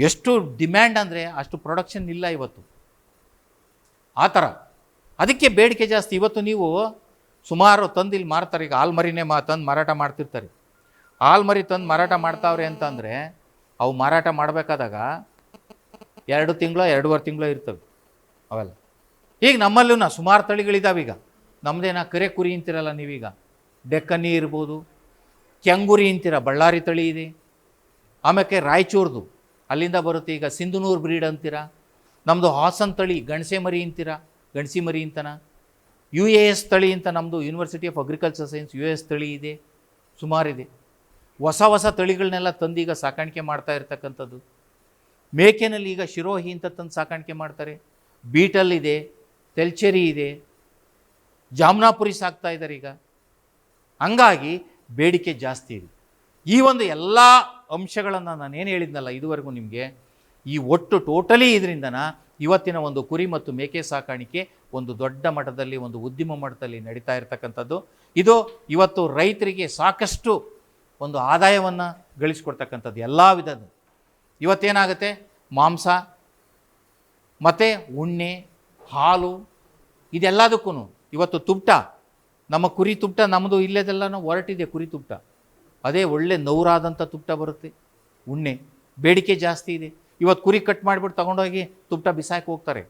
ಎಷ್ಟು ಡಿಮ್ಯಾಂಡ್ ಅಂದರೆ ಅಷ್ಟು ಪ್ರೊಡಕ್ಷನ್ ಇಲ್ಲ ಇವತ್ತು. ಆ ಥರ. ಅದಕ್ಕೆ ಬೇಡಿಕೆ ಜಾಸ್ತಿ. ಇವತ್ತು ನೀವು ಸುಮಾರು ತಂದು ಇಲ್ಲಿ ಮಾರ್ತಾರೆ. ಈಗ ಆಲ್ಮರಿನೇ ಮಾ ತಂದು ಮಾರಾಟ ಮಾಡ್ತಿರ್ತಾರೆ. ಆಲ್ಮರಿ ತಂದು ಮಾರಾಟ ಮಾಡ್ತಾವ್ರೆ ಅಂತಂದರೆ ಅವು ಮಾರಾಟ ಮಾಡಬೇಕಾದಾಗ ಎರಡು ತಿಂಗಳು, ಎರಡೂವರೆ ತಿಂಗಳು ಇರ್ತವೆ ಅವೆಲ್ಲ. ಈಗ ನಮ್ಮಲ್ಲೂ ನಾ ಸುಮಾರು ಈಗ. ನಮ್ಮದೇನ ಕರೆ ಕುರಿ ಅಂತಿರಲ್ಲ ನೀವೀಗ. ಡೆಕ್ಕನಿ ಇರ್ಬೋದು, ಕೆಂಗುರಿ ಅಂತೀರ, ಬಳ್ಳಾರಿ ತಳಿ ಇದೆ. ಆಮೇಲೆ ರಾಯಚೂರ್ದು. ಅಲ್ಲಿಂದ ಬರುತ್ತೆ. ಈಗ ಸಿಂಧುನೂರು ಬ್ರೀಡ್ ಅಂತೀರ? ನಮ್ಮದು ಹಾಸನ್ ತಳಿ ಗಣಸೆ ಮರಿ ಅಂತೀರ? ಗಣಸಿ ಮರಿ ಅಂತನ? ಯು ಎ ಎಸ್ ತಳಿ ಅಂತ ನಮ್ಮದು university of agriculture science U S ತಳಿ ಇದೆ. ಸುಮಾರಿದೆ ಹೊಸ ಹೊಸ ತಳಿಗಳನ್ನೆಲ್ಲ ತಂದೀಗ ಸಾಕಾಣಿಕೆ ಮಾಡ್ತಾ ಇರ್ತಕ್ಕಂಥದ್ದು. ಮೇಕೆನಲ್ಲಿ ಈಗ ಶಿರೋಹಿ ಅಂತ ತಂದು ಸಾಕಾಣಿಕೆ ಮಾಡ್ತಾರೆ. ಬೀಟಲ್ ಇದೆ, ತೆಲ್ಚೆರಿ ಇದೆ. ಜಾಮ್ನಾಪುರಿ ಸಾಕ್ತಾ ಇದ್ದಾರೆ ಈಗ. ಹಂಗಾಗಿ ಬೇಡಿಕೆ ಜಾಸ್ತಿ ಇದೆ. ಈ ಒಂದು ಎಲ್ಲ ಅಂಶಗಳನ್ನು ನಾನೇನು ಹೇಳಿದ್ನಲ್ಲ ಇದುವರೆಗೂ ನಿಮಗೆ, ಈ ಒಟ್ಟು ಟೋಟಲಿ ಇದರಿಂದನ ಇವತ್ತಿನ ಒಂದು ಕುರಿ ಮತ್ತು ಮೇಕೆ ಸಾಕಾಣಿಕೆ ಒಂದು ದೊಡ್ಡ ಮಟ್ಟದಲ್ಲಿ, ಒಂದು ಉದ್ಯಮ ಮಟ್ಟದಲ್ಲಿ ನಡೀತಾ ಇರತಕ್ಕಂಥದ್ದು. ಇದು ಇವತ್ತು ರೈತರಿಗೆ ಸಾಕಷ್ಟು ಒಂದು ಆದಾಯವನ್ನು ಗಳಿಸ್ಕೊಡ್ತಕ್ಕಂಥದ್ದು ಎಲ್ಲ ವಿಧದ ಇವತ್ತೇನಾಗುತ್ತೆ? ಮಾಂಸ, ಮತ್ತು ಉಣ್ಣೆ, ಹಾಲು ಇದೆಲ್ಲದಕ್ಕೂ ಇವತ್ತು ತುಪ್ಟ, ನಮ್ಮ ಕುರಿ ತುಪ್ಟ ನಮ್ಮದು ಇಲ್ಲೇದೆಲ್ಲನೂ ಹೊರಟಿದೆ ಕುರಿ ತುಪ್ಟ. ಅದೇ ಒಳ್ಳೆ ನೌರಾದಂಥ ತುಪ್ಟ ಬರುತ್ತೆ. ಉಣ್ಣೆ, ಬೇಡಿಕೆ ಜಾಸ್ತಿ ಇದೆ. ಇವತ್ತು ಕುರಿ ಕಟ್ ಮಾಡಿಬಿಟ್ಟು ತೊಗೊಂಡೋಗಿ ತುಪ್ಟ ಬಿಸಾಕಿ ಹೋಗ್ತಾರೆ.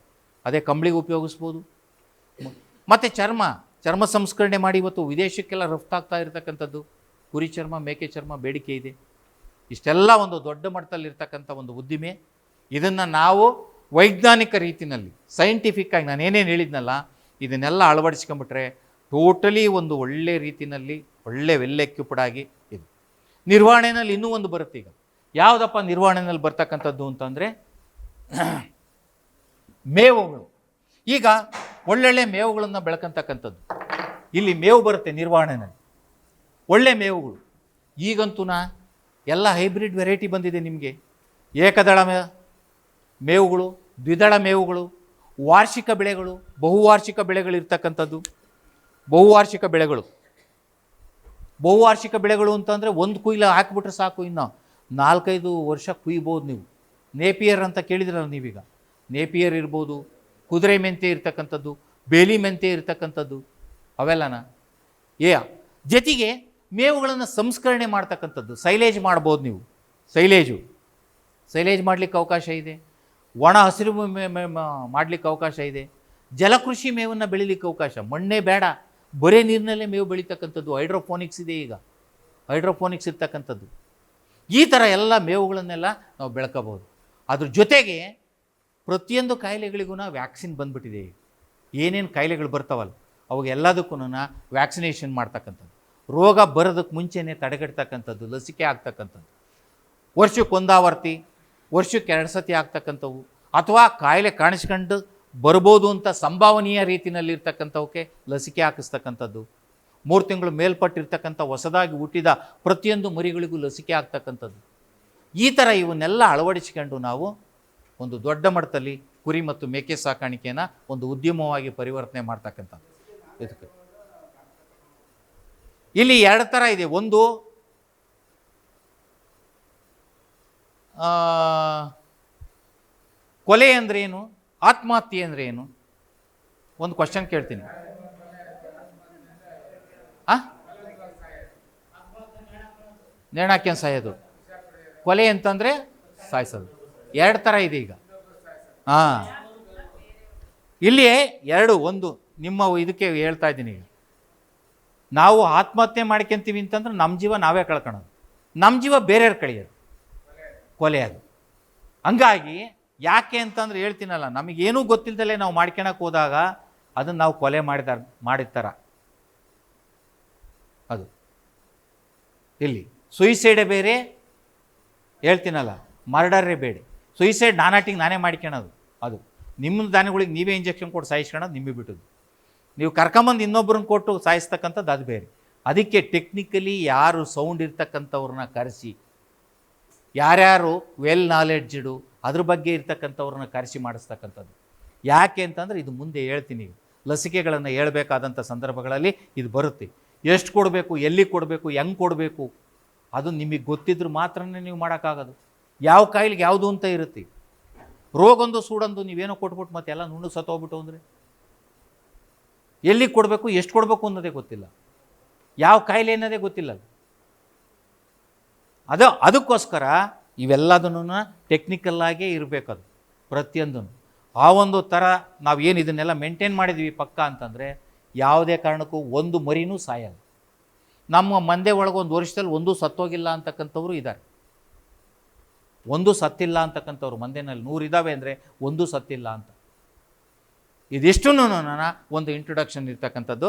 ಅದೇ ಕಂಬಳಿಗೆ ಉಪಯೋಗಿಸ್ಬೋದು. ಮತ್ತು ಚರ್ಮ ಚರ್ಮ ಸಂಸ್ಕರಣೆ ಮಾಡಿ ಇವತ್ತು ವಿದೇಶಕ್ಕೆಲ್ಲ ರಫ್ತಾಗ್ತಾ ಇರತಕ್ಕಂಥದ್ದು. ಕುರಿ ಚರ್ಮ, ಮೇಕೆ ಚರ್ಮ, ಬೇಡಿಕೆ ಇದೆ. ಇಷ್ಟೆಲ್ಲ ಒಂದು ದೊಡ್ಡ ಮಟ್ಟದಲ್ಲಿರ್ತಕ್ಕಂಥ ಒಂದು ಉದ್ದಿಮೆ. ಇದನ್ನು ನಾವು ವೈಜ್ಞಾನಿಕ ರೀತಿಯಲ್ಲಿ ಸೈಂಟಿಫಿಕ್ಕಾಗಿ ನಾನು ಏನೇನು ಹೇಳಿದ್ನಲ್ಲ, ಇದನ್ನೆಲ್ಲ ಅಳವಡಿಸ್ಕೊಂಬಿಟ್ರೆ ಟೋಟಲಿ ಒಂದು ಒಳ್ಳೆ ರೀತಿಯಲ್ಲಿ ಒಳ್ಳೆ ವೆಲ್ ಎಕ್ಯುಪ್ಡ್ ಆಗಿ ಇದೆ. ನಿರ್ವಹಣೆನಲ್ಲಿ ಇನ್ನೂ ಒಂದು ಬರುತ್ತೆ ಈಗ. ಯಾವುದಪ್ಪ ನಿರ್ವಹಣೆನಲ್ಲಿ ಬರ್ತಕ್ಕಂಥದ್ದು ಅಂತಂದರೆ, ಮೇವುಗಳು. ಈಗ ಒಳ್ಳೊಳ್ಳೆ ಮೇವುಗಳನ್ನು ಬೆಳ್ಕಂತಕ್ಕಂಥದ್ದು. ಇಲ್ಲಿ ಮೇವು ಬರುತ್ತೆ ನಿರ್ವಹಣೆನಲ್ಲಿ ಒಳ್ಳೆ ಮೇವುಗಳು. ಈಗಂತೂ ನಾ ಎಲ್ಲ ಹೈಬ್ರಿಡ್ ವೆರೈಟಿ ಬಂದಿದೆ ನಿಮಗೆ. ಏಕದಳ ಮೇವುಗಳು, ದ್ವಿದಳ ಮೇವುಗಳು, ವಾರ್ಷಿಕ ಬೆಳೆಗಳು, ಬಹುವಾರ್ಷಿಕ ಬೆಳೆಗಳಿರ್ತಕ್ಕಂಥದ್ದು. ಬಹುವಾರ್ಷಿಕ ಬೆಳೆಗಳು. ಬಹುವಾರ್ಷಿಕ ಬೆಳೆಗಳು ಅಂತಂದರೆ ಒಂದು ಕುಯ್ಲು ಹಾಕಿಬಿಟ್ರೆ ಸಾಕು ಇನ್ನು. ನಾಲ್ಕೈದು ವರ್ಷ ಕುಯ್ಬೋದು ನೀವು. ನೇಪಿಯರ್ ಅಂತ ಕೇಳಿದ್ರಲ್ಲ ನೀವೀಗ. ನೇಪಿಯರ್ ಇರ್ಬೋದು, ಕುದುರೆ ಮೆಂತೆ ಇರ್ತಕ್ಕಂಥದ್ದು, ಬೇಲಿ ಮೆಂತೆ ಇರ್ತಕ್ಕಂಥದ್ದು, ಅವೆಲ್ಲನ. ಏ, ಜೊತೆಗೆ ಮೇವುಗಳನ್ನು ಸಂಸ್ಕರಣೆ ಮಾಡ್ತಕ್ಕಂಥದ್ದು, ಸೈಲೇಜ್ ಮಾಡ್ಬೋದು ನೀವು. ಸೈಲೇಜು. ಸೈಲೇಜ್ ಮಾಡಲಿಕ್ಕೆ ಅವಕಾಶ ಇದೆ. ಒಣ ಹಸಿರು ಮಾಡಲಿಕ್ಕೆ ಅವಕಾಶ ಇದೆ. ಜಲಕೃಷಿ ಮೇವನ್ನು ಬೆಳಿಲಿಕ್ಕೆ ಅವಕಾಶ. ಮಣ್ಣೇ ಬೇಡ. ಬರೇ ನೀರಿನಲ್ಲೇ ಮೇವು ಬೆಳೀತಕ್ಕಂಥದ್ದು, ಹೈಡ್ರೋಫೋನಿಕ್ಸ್ ಇದೆ ಈಗ. ಹೈಡ್ರೋಫೋನಿಕ್ಸ್ ಇರ್ತಕ್ಕಂಥದ್ದು. ಈ ಥರ ಎಲ್ಲ ಮೇವುಗಳನ್ನೆಲ್ಲ ನಾವು ಬೆಳ್ಕೋಬೋದು. ಅದ್ರ ಜೊತೆಗೆ ಪ್ರತಿಯೊಂದು ಕಾಯಿಲೆಗಳಿಗೂ ವ್ಯಾಕ್ಸಿನ್ ಬಂದ್ಬಿಟ್ಟಿದೆ ಈಗ. ಏನೇನು ಕಾಯಿಲೆಗಳು ಬರ್ತಾವಲ್ಲ, ಅವಾಗ ಎಲ್ಲದಕ್ಕೂ ವ್ಯಾಕ್ಸಿನೇಷನ್ ಮಾಡ್ತಕ್ಕಂಥದ್ದು. ರೋಗ ಬರೋದಕ್ಕೆ ಮುಂಚೆನೇ ತಡೆಗಟ್ತಕ್ಕಂಥದ್ದು, ಲಸಿಕೆ ಆಗ್ತಕ್ಕಂಥದ್ದು. ವರ್ಷಕ್ಕೆ ಒಂದಾವರ್ತಿ ವರ್ಷಕ್ಕೆ ಎರಡು ಸತಿ ಆಗ್ತಕ್ಕಂಥವು. ಅಥವಾ ಕಾಯಿಲೆ ಕಾಣಿಸ್ಕೊಂಡು ಬರ್ಬೋದು ಅಂತ ಸಂಭಾವನೀಯ ರೀತಿಯಲ್ಲಿರ್ತಕ್ಕಂಥವಕ್ಕೆ ಲಸಿಕೆ ಹಾಕಿಸ್ತಕ್ಕಂಥದ್ದು. ಮೂರು ತಿಂಗಳು ಮೇಲ್ಪಟ್ಟಿರ್ತಕ್ಕಂಥ ಹೊಸದಾಗಿ ಹುಟ್ಟಿದ ಪ್ರತಿಯೊಂದು ಮರಿಗಳಿಗೂ ಲಸಿಕೆ ಆಗ್ತಕ್ಕಂಥದ್ದು ಈ ಥರ ಇವನ್ನೆಲ್ಲ ಅಳವಡಿಸಿಕೊಂಡು ನಾವು ಒಂದು ದೊಡ್ಡ ಮಟ್ಟದಲ್ಲಿ ಕುರಿ ಮತ್ತು ಮೇಕೆ ಸಾಕಾಣಿಕೆಯನ್ನು ಒಂದು ಉದ್ಯಮವಾಗಿ ಪರಿವರ್ತನೆ ಮಾಡ್ತಕ್ಕಂಥದ್ದು. ಇದಕ್ಕೆ. ಇಲ್ಲಿ ಎರಡು ಥರ ಇದೆ. ಒಂದು ಕೊಲೆ ಅಂದ್ರೆ ಏನು ಆತ್ಮಹತ್ಯೆ ಅಂದರೆ ಏನು? ಒಂದು ಕ್ವಶನ್ ಕೇಳ್ತೀನಿ. ಆ? ನೇಣಾಕ್ಯನ್ ಸಾಯೋದು. ಕೊಲೆ ಅಂತಂದರೆ ಸಾಯಿಸೋದು. ಎರಡು ಥರ ಇದೆ ಈಗ. ಹಾಂ. ಇಲ್ಲಿ ಎರಡು, ಒಂದು, ನಿಮ್ಮ ಇದಕ್ಕೆ ಹೇಳ್ತಾ ಇದ್ದೀನಿ ಈಗ. ನಾವು ಆತ್ಮಹತ್ಯೆ ಮಾಡ್ಕೊಂತೀವಿ ಅಂತಂದ್ರೆ ನಮ್ಮ ಜೀವ ನಾವೇ ಕಳ್ಕೊಳೋದು. ನಮ್ಮ ಜೀವ ಬೇರೆಯವ್ರು ಕಳೆಯೋದು. ಕೊಲೆ ಅದು. ಹಂಗಾಗಿ ಯಾಕೆ ಅಂತಂದ್ರೆ ಹೇಳ್ತೀನಲ್ಲ, ನಮಗೇನೂ ಗೊತ್ತಿಲ್ಲದಲ್ಲೇ ನಾವು ಮಾಡ್ಕೊಳಕ್ಕೆ ಹೋದಾಗ ಅದನ್ನು ನಾವು ಕೊಲೆ ಮಾಡಿದ ಮಾಡಿದ ಅದು. ಇಲ್ಲಿ ಸುಯಿಸೈಡೇ ಬೇರೆ, ಹೇಳ್ತೀನಲ್ಲ ಮರ್ಡರೇ ಬೇಡ ಸುಯಿಸೈಡ್ ನಾನಾಟಿಗೆ ನಾನೇ ಮಾಡ್ಕೊಳೋದು ಅದು. ನಿಮ್ಮ ದಾನಿಗಳಿಗೆ ನೀವೇ ಇಂಜೆಕ್ಷನ್ ಕೊಟ್ಟು ಸಾಯಿಸ್ಕೊಳೋದು ನಿಮಗೆ ಬಿಟ್ಟದ್ದು. ನೀವು ಕರ್ಕೊಂಬಂದು ಇನ್ನೊಬ್ಬರನ್ನ ಕೊಟ್ಟು ಸಾಯಿಸ್ತಕ್ಕಂಥದ್ದು ಅದು ಬೇರೆ. ಅದಕ್ಕೆ ಟೆಕ್ನಿಕಲಿ ಯಾರು ಸೌಂಡ್ ಇರ್ತಕ್ಕಂಥವ್ರನ್ನ ಕರೆಸಿ, ಯಾರ್ಯಾರು ವೆಲ್ ನಾಲೆಡ್ಜಡು ಅದ್ರ ಬಗ್ಗೆ ಇರ್ತಕ್ಕಂಥವ್ರನ್ನ ಕರೆಸಿ ಮಾಡಿಸ್ತಕ್ಕಂಥದ್ದು. ಯಾಕೆ ಅಂತಂದರೆ ಇದು ಮುಂದೆ ಹೇಳ್ತೀನಿ ಲಸಿಕೆಗಳನ್ನು ಹೇಳಬೇಕಾದಂಥ ಸಂದರ್ಭಗಳಲ್ಲಿ ಇದು ಬರುತ್ತೆ. ಎಷ್ಟು ಕೊಡಬೇಕು, ಎಲ್ಲಿ ಕೊಡಬೇಕು, ಹೆಂಗೆ ಕೊಡಬೇಕು? ಅದು ನಿಮಗೆ ಗೊತ್ತಿದ್ರು ಮಾತ್ರ ನೀವು ಮಾಡೋಕ್ಕಾಗೋದು. ಯಾವ ಕಾಯಿಲೆಗೆ ಯಾವುದು ಅಂತ ಇರುತ್ತೆ. ರೋಗೊಂದು, ಸೂಡೊಂದು ನೀವೇನೋ ಕೊಟ್ಬಿಟ್ಟು ಮತ್ತೆ ಎಲ್ಲ ನುಣ್ಣು ಸತ್ತೋಗ್ಬಿಟ್ಟು ಅಂದರೆ? ಎಲ್ಲಿಗೆ ಕೊಡಬೇಕು, ಎಷ್ಟು ಕೊಡಬೇಕು ಅನ್ನೋದೇ ಗೊತ್ತಿಲ್ಲ. ಯಾವ ಕಾಯಿಲೆ ಅನ್ನೋದೇ ಗೊತ್ತಿಲ್ಲ ಅದು, ಅದಕ್ಕೋಸ್ಕರ ಇವೆಲ್ಲದನ್ನು ಟೆಕ್ನಿಕಲ್ಲಾಗೇ ಅದು ಪ್ರತಿಯೊಂದೂ ಆ ಒಂದು ಥರ ನಾವು ಏನು ಇದನ್ನೆಲ್ಲ ಮೇಂಟೈನ್ ಮಾಡಿದ್ವಿ ಪಕ್ಕ ಅಂತಂದರೆ, ಯಾವುದೇ ಕಾರಣಕ್ಕೂ ಒಂದು ಮರಿನೂ ಸಾಯಲ್ಲ. ನಮ್ಮ ಮಂದೆ ಒಳಗೆ ಒಂದು ವರ್ಷದಲ್ಲಿ ಒಂದು ಸತ್ತೋಗಿಲ್ಲ ಅಂತಕ್ಕಂಥವ್ರು ಇದ್ದಾರೆ. ಒಂದು ಸತ್ತಿಲ್ಲ ಅಂತಕ್ಕಂಥವ್ರು, ಮಂದೆನಲ್ಲಿ ನೂರು ಇದ್ದಾವೆ ಅಂದರೆ ಒಂದು ಸತ್ತಿಲ್ಲ ಅಂತ. ಇದಿಷ್ಟು ಒಂದು ಇಂಟ್ರೊಡಕ್ಷನ್ ಇರ್ತಕ್ಕಂಥದ್ದು.